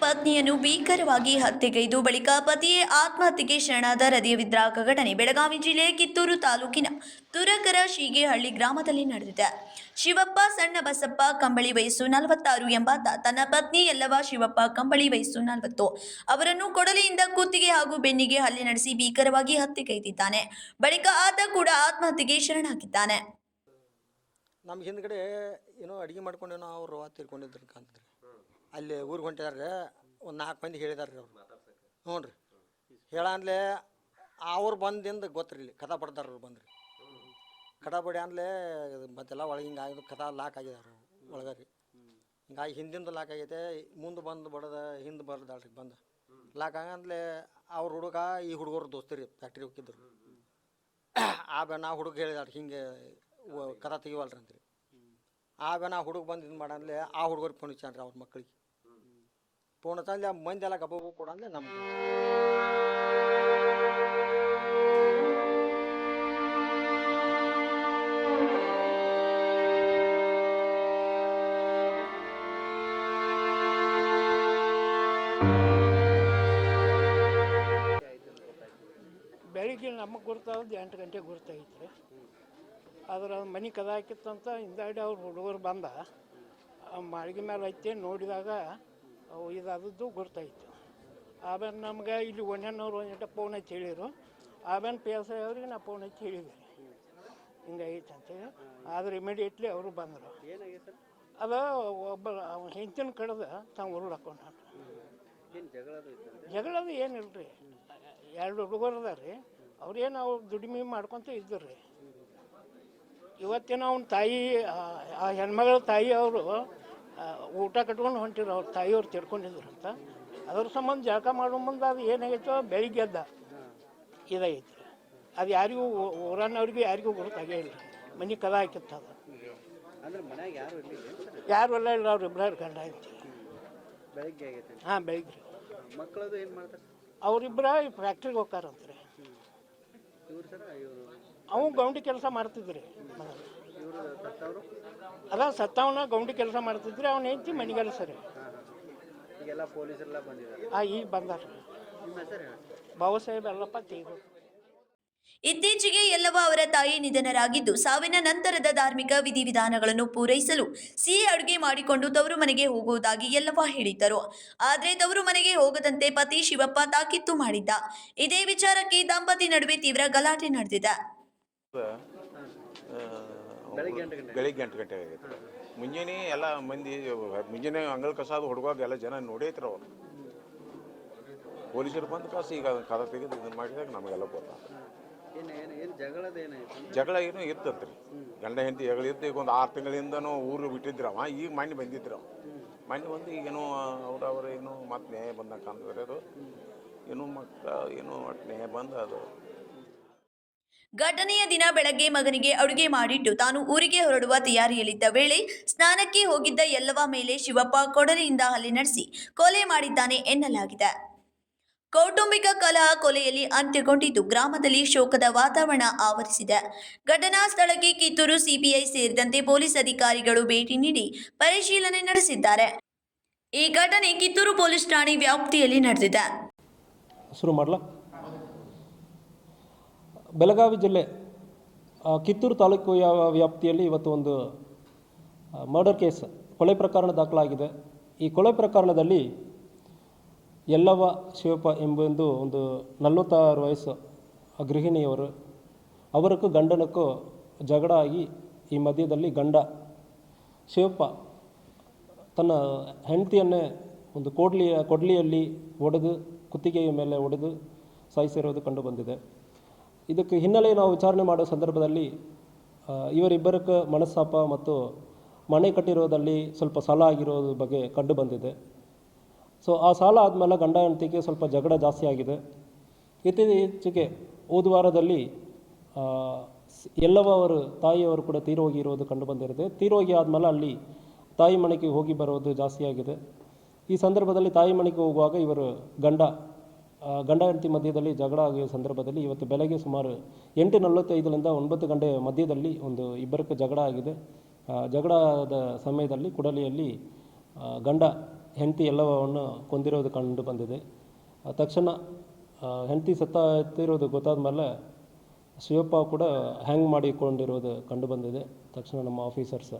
ಪತ್ನಿಯನ್ನು ಭೀಕರವಾಗಿ ಹತ್ಯೆಗೈದು ಬಳಿಕ ಪತಿಯೇ ಆತ್ಮಹತ್ಯೆಗೆ ಶರಣಾದ ಹೃದಯ ವಿದ್ರಾಕ ಘಟನೆ ಬೆಳಗಾವಿ ಜಿಲ್ಲೆ ಕಿತ್ತೂರು ತಾಲೂಕಿನ ತುರಕರ ಶೀಗೇಹಳ್ಳಿ ಗ್ರಾಮದಲ್ಲಿ ನಡೆದಿದೆ. ಶಿವಪ್ಪ ಸಣ್ಣ ಬಸಪ್ಪ ಕಂಬಳಿ ವಯಸ್ಸು ನಲವತ್ತಾರು ಎಂಬಾತ ತನ್ನ ಪತ್ನಿ ಎಲ್ಲವ ಶಿವಪ್ಪ ಕಂಬಳಿ ವಯಸ್ಸು ನಲವತ್ತು. ಅವರನ್ನು ಕೊಡಲಿಯಿಂದ ಕುತ್ತಿಗೆ ಹಾಗೂ ಬೆನ್ನಿಗೆ ಹಲ್ಲೆ ನಡೆಸಿ ಭೀಕರವಾಗಿ ಹತ್ಯೆಗೈದಿದ್ದಾನೆ. ಬಳಿಕ ಆತ ಕೂಡ ಆತ್ಮಹತ್ಯೆಗೆ ಶರಣಾಗಿದ್ದಾನೆ. ನಮ್ಗೆ ಹಿಂದ್ಗಡೆ ಏನೋ ಅಡುಗೆ ಮಾಡ್ಕೊಂಡೇನೋ ಅವರು ತಿರ್ಕೊಂಡಿದ್ರು ಕಾಣ್ತದ್ರಿ ಅಲ್ಲಿ ಊರಿಗೆ ಹೊಂಟಿದಾರೆ ಒಂದು ನಾಲ್ಕು ಮಂದಿ ಹೇಳಿದಾರೆ ರೀ ಅವ್ರು. ಹ್ಞೂ ರೀ ಹೇಳಂದ್ಲೆ ಅವ್ರು ಬಂದಿಂದ ಗೊತ್ತ್ರಿ ಇಲ್ಲಿ ಕಥಾ ಪಡ್ದಾರ ಅವ್ರು ಬಂದ್ರಿ. ಕಥಾ ಪಡಿ ಅಂದ್ಲೆ ಮತ್ತೆಲ್ಲ ಒಳಗೆ ಹಿಂಗಾಗಿ ಕಥಾ ಲಾಕ್ ಆಗಿದಾರೆ ಒಳಗೆ ರೀ ಹಿಂಗಾಗಿ ಹಿಂದಿಂದ ಲಾಕ್ ಆಗೈತೆ. ಮುಂದೆ ಬಂದು ಬಡದ, ಹಿಂದೆ ಬರ್ದಾಳ್ರಿ ಬಂದು. ಲಾಕ್ ಆಗಂದ್ಲೆ ಅವ್ರ ಹುಡುಗ ಈ ಹುಡುಗರು ದೋಸ್ತಿರಿ ಫ್ಯಾಕ್ಟ್ರಿ ಹೋಗಿದ್ರು ಆ ಬೆ ನಾ ಹುಡುಗ ಹೇಳಿದಾರೆ ಹಿಂಗೆ ಕಥಾ ತೆಗಿವಲ್ರಿ ಅಂತ್ರಿ ಆ ಬೆ ನಾ ಹುಡುಗ ಬಂದು ಇದು ಮಾಡಂದ್ಲೆ ಆ ಹುಡುಗರು ಫೋನ್ ಇಚ್ಚಾನ್ರಿ ಅವ್ರ ಮಕ್ಳಿಗೆ. ಫೋನ್ ತಂದೆ, ಆ ಎಲ್ಲ ಗಬ್ಬ ಕೊಡ ಅಂದ್ಲೆ ನಮ್ಗೆ. ಬೆಳಿಗ್ಗೆ ನಮಗೆ ಗುರ್ತಾವ್ದು ಎಂಟು ಗಂಟೆಗೆ ಗುರ್ತಾಗಿತ್ತು ರೀ. ಆದ್ರೆ ಅದು ಮನೆ ಕದ ಹಾಕಿತ್ತಂತ ಹಿಂದಾಡಿ ಅವ್ರು ಹುಡುಗರು ಬಂದ. ಆ ಮಾಳಿಗೆ ಮೇಲೆ ಐತೆ ನೋಡಿದಾಗ ಅವು ಇದಾದದ್ದು ಗುರ್ತಾಯಿತು. ಆಮೇಲೆ ನಮ್ಗೆ ಇಲ್ಲಿ ಒಣ್ಣೆನವ್ರು ಒಂದಿಟ ಫೋನ್ ಹಚ್ಚಿ ಹೇಳಿರು ಆಮೇಲೆ ಪಿ ಎಸ್ ಐ ಅವ್ರಿಗೆ ನಾ ಫೋನ್ ಹಚ್ಚಿ ಹೇಳಿದೆ. ಅಂತೇಳಿ ಆದ್ರೆ ಇಮಿಡಿಯೇಟ್ಲಿ ಅವರು ಬಂದರು. ಅದ ಒಬ್ಬ ಹೆಂಚಿನ ಕಡ್ದ ತಾವು ಉರುಳು ಹಾಕೊಂಡ ಜಗಳದು ಏನಿಲ್ಲ ರೀ ಎರಡು ಹುಡುಗರು ರೀ ಅವ್ರೇನು ಅವ್ರು ದುಡಿಮೆ ಮಾಡ್ಕೊತ ಇದ್ದರು ರೀ. ಇವತ್ತಿನ ಅವ್ನ ತಾಯಿ ಆ ಹೆಣ್ಮಗಳ ತಾಯಿ ಅವರು ಊಟ ಕಟ್ಕೊಂಡು ಹೊಂಟಿರು ಅವ್ರ ತಾಯಿಯವ್ರು ತಿಳ್ಕೊಂಡಿದ್ರು ಅಂತ ಅದ್ರ ಸಂಬಂಧ ಜಳಕ ಮಾಡೋ ಮುಂದೆ ಅದು ಏನಾಗೈತೋ ಬೆಳಿಗ್ಗೆ ಎದ್ದ ಇದಾಗೈತಿ. ಅದು ಯಾರಿಗೂ ಊರನ್ನವ್ರಿಗೂ ಯಾರಿಗೂ ಗೊತ್ತಾಗೇ ಇಲ್ಲ. ಮನೆ ಕದ ಹಾಕಿತ್ತು ಅದು. ಯಾರು ಎಲ್ಲ ಇಲ್ಲ ಅವ್ರು ಇಬ್ಬರ ಗಂಡ ಐತಿ ಆಗೈತೆ ಹಾಂ ಬೆಳಿಗ್ಗೆ. ಅವರಿಬ್ಬರ ಫ್ಯಾಕ್ಟ್ರಿಗೆ ಹೋಗ್ತಾರಂತ್ರಿ. ಅವು ಗೌಂಡಿ ಕೆಲಸ ಮಾಡ್ತಿದ್ರಿ ಅದ ಸತ್ತವನ ಗೌಂಡಿ ಕೆಲಸ ಮಾಡ್ತಿದ್ರೆ ಅವನ ಹೆಂಡತಿ ಮನೆಗೆಲ್ಲ ಸರಿ. ಹಾಂ ಹಾಂ. ಈಗೆಲ್ಲ ಪೊಲೀಸರೆಲ್ಲ ಬಂದಿದ್ದಾರೆ. ಆ ಈಗ ಬಂದಾರ. ನಿಮ್ಮ ಬಾಬಾ ಸಾಹೇಬ್ ಎಲ್ಲಪ್ಪ ತೀರು. ಇತ್ತೀಚೆಗೆ ಎಲ್ಲವೂ ಅವರ ತಾಯಿ ನಿಧನರಾಗಿದ್ದು ಸಾವಿನ ನಂತರದ ಧಾರ್ಮಿಕ ವಿಧಿವಿಧಾನಗಳನ್ನು ಪೂರೈಸಲು ಸಿಹಿ ಅಡುಗೆ ಮಾಡಿಕೊಂಡು ತವರು ಮನೆಗೆ ಹೋಗುವುದಾಗಿ ಎಲ್ಲವ ಹೇಳಿದ್ದರು. ಆದರೆ ತವರು ಮನೆಗೆ ಹೋಗದಂತೆ ಪತಿ ಶಿವಪ್ಪ ತಾಕೀತು ಮಾಡಿದ್ದ. ಇದೇ ವಿಚಾರಕ್ಕೆ ದಂಪತಿ ನಡುವೆ ತೀವ್ರ ಗಲಾಟೆ ನಡೆದಿದೆ. ಬೆಳಗ್ಗೆ ಎಂಟು ಗಂಟೆ ಆಗೈತೆ ಮುಂಜಾನೆ ಎಲ್ಲ ಮಂದಿ ಮುಂಜಾನೆ ಅಂಗಳ ಕಸಾದ ಹುಡುಗಾಗ ಎಲ್ಲ ಜನ ನೋಡೈತ್ರ ಅವ್ರು. ಪೊಲೀಸರು ಬಂದು ಕಾಸು ಈಗ ಅದನ್ನ ಕದ ತೆಗೆದು ಇದನ್ನ ಮಾಡಿದಾಗ ನಮಗೆಲ್ಲ ಗೊತ್ತ? ಜಗಳ ಏನೋ ಇತ್ತಂತ್ರಿ ಗಂಡ ಹೆಂಡತಿ ಜಗಳ ಇತ್ತು ಈಗ ಒಂದು ಆರು ತಿಂಗಳಿಂದನೂ ಊರು ಬಿಟ್ಟಿದ್ರವ ಈಗ ಮಣ್ಣು ಬಂದಿದ್ರು ಮಣ್ಣು ಬಂದು ಈಗೇನೋ ಅವ್ರ ಅವ್ರ ಏನೋ ಮತ್ತೆ ನ್ಯಾಯ ಬಂದಾಗ ಕಾಣ್ತಾರೆ ಅದು. ಏನೋ ಮಕ್ಕ ಏನೋ ಒಟ್ಟು ನ್ಯಾಯ ಬಂದು ಅದು. ಘಟನೆಯ ದಿನ ಬೆಳಗ್ಗೆ ಮಗನಿಗೆ ಅಡುಗೆ ಮಾಡಿಟ್ಟು ತಾನು ಊರಿಗೆ ಹೊರಡುವ ತಯಾರಿಯಲ್ಲಿದ್ದ ವೇಳೆ ಸ್ನಾನಕ್ಕೆ ಹೋಗಿದ್ದ ಎಲ್ಲವ ಮೇಲೆ ಶಿವಪ್ಪ ಕೊಡಲಿಯಿಂದ ಹಲ್ಲೆ ನಡೆಸಿ ಕೊಲೆ ಮಾಡಿದ್ದಾನೆ ಎನ್ನಲಾಗಿದೆ. ಕೌಟುಂಬಿಕ ಕಲಹ ಕೊಲೆಯಲ್ಲಿ ಅಂತ್ಯಗೊಂಡಿದ್ದು ಗ್ರಾಮದಲ್ಲಿ ಶೋಕದ ವಾತಾವರಣ ಆವರಿಸಿದೆ. ಘಟನಾ ಸ್ಥಳಕ್ಕೆ ಕಿತ್ತೂರು ಸಿಬಿಐ ಸೇರಿದಂತೆ ಪೊಲೀಸ್ ಅಧಿಕಾರಿಗಳು ಭೇಟಿ ನೀಡಿ ಪರಿಶೀಲನೆ ನಡೆಸಿದ್ದಾರೆ. ಈ ಘಟನೆ ಕಿತ್ತೂರು ಪೊಲೀಸ್ ಠಾಣೆ ವ್ಯಾಪ್ತಿಯಲ್ಲಿ ನಡೆದಿದೆ. ಬೆಳಗಾವಿ ಜಿಲ್ಲೆ ಕಿತ್ತೂರು ತಾಲೂಕು ವ್ಯಾಪ್ತಿಯಲ್ಲಿ ಇವತ್ತು ಒಂದು ಮರ್ಡರ್ ಕೇಸ್ ಕೊಲೆ ಪ್ರಕರಣ ದಾಖಲಾಗಿದೆ. ಈ ಕೊಲೆ ಪ್ರಕರಣದಲ್ಲಿ ಯಲ್ಲವ್ವ ಶಿವಪ್ಪ ಎಂಬೊಂದು ಒಂದು ನಲವತ್ತಾರು ವಯಸ್ಸು ಗೃಹಿಣಿಯವರು. ಅವರಕ್ಕೂ ಗಂಡನಕ್ಕೂ ಜಗಳ ಆಗಿ ಈ ಮಧ್ಯದಲ್ಲಿ ಗಂಡ ಶಿವಪ್ಪ ತನ್ನ ಹೆಂಡತಿಯನ್ನೇ ಒಂದು ಕೋಡ್ಲಿಯ, ಕೊಡ್ಲಿಯಲ್ಲಿ ಒಡೆದು, ಕುತ್ತಿಗೆಯ ಮೇಲೆ ಒಡೆದು ಸಾಯಿಸಿರೋದು ಕಂಡುಬಂದಿದೆ ಇದಕ್ಕೆ ಹಿನ್ನೆಲೆ ನಾವು ವಿಚಾರಣೆ ಮಾಡೋ ಸಂದರ್ಭದಲ್ಲಿ ಇವರಿಬ್ಬರಕ್ಕೆ ಮನಸ್ತಾಪ ಮತ್ತು ಮನೆ ಕಟ್ಟಿರೋದಲ್ಲಿ ಸ್ವಲ್ಪ ಸಾಲ ಆಗಿರೋದ್ರ ಬಗ್ಗೆ ಕಂಡು ಬಂದಿದೆ. ಸೊ ಆ ಸಾಲ ಆದಮೇಲೆ ಗಂಡ ಹೆಂಡತಿಗೆ ಸ್ವಲ್ಪ ಜಗಳ ಜಾಸ್ತಿ ಆಗಿದೆ. ಇತ್ತೀಚೆಗೆ ಹೋದ ವಾರದಲ್ಲಿ ಎಲ್ಲವ ಅವರು ತಾಯಿಯವರು ಕೂಡ ತೀರೋಗಿರೋದು ಕಂಡುಬಂದಿರುತ್ತೆ ತೀರೋಗಿ ಆದಮೇಲೆ ಅಲ್ಲಿ ತಾಯಿ ಮನೆಗೆ ಹೋಗಿ ಬರೋದು ಜಾಸ್ತಿ ಆಗಿದೆ. ಈ ಸಂದರ್ಭದಲ್ಲಿ ತಾಯಿ ಮನೆಗೆ ಹೋಗುವಾಗ ಇವರು ಗಂಡ. ಗಂಡ ಹೆಂಡತಿ ಮಧ್ಯದಲ್ಲಿ ಜಗಳ ಆಗುವ ಸಂದರ್ಭದಲ್ಲಿ ಇವತ್ತು ಬೆಳಗ್ಗೆ ಸುಮಾರು ಎಂಟು ನಲವತ್ತೈದರಿಂದ ಒಂಬತ್ತು ಗಂಟೆ ಮಧ್ಯದಲ್ಲಿ ಒಂದು ಇಬ್ಬರಕ್ಕೆ ಜಗಳ ಆಗಿದೆ. ಜಗಳದ ಸಮಯದಲ್ಲಿ ಕುಡಲಿಯಲ್ಲಿ ಗಂಡ, ಹೆಂಡತಿ ಎಲ್ಲವನ್ನು ಕೊಂದಿರೋದು ಕಂಡು ಬಂದಿದೆ. ತಕ್ಷಣ ಹೆಂಡತಿ ಸತ್ತಿರೋದು ಗೊತ್ತಾದ ಮೇಲೆ ಶಿವಪ್ಪ ಕೂಡ ಹ್ಯಾಂಗ್ ಮಾಡಿಕೊಂಡಿರೋದು ಕಂಡು ಬಂದಿದೆ. ತಕ್ಷಣ ನಮ್ಮ ಆಫೀಸರ್ಸ್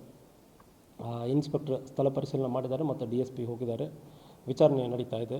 ಇನ್ಸ್ಪೆಕ್ಟರ್ ಸ್ಥಳ ಪರಿಶೀಲನೆ ಮಾಡಿದ್ದಾರೆ ಮತ್ತು ಡಿ ಎಸ್ ಪಿ ಹೋಗಿದ್ದಾರೆ. ವಿಚಾರಣೆ ನಡೀತಾ ಇದೆ.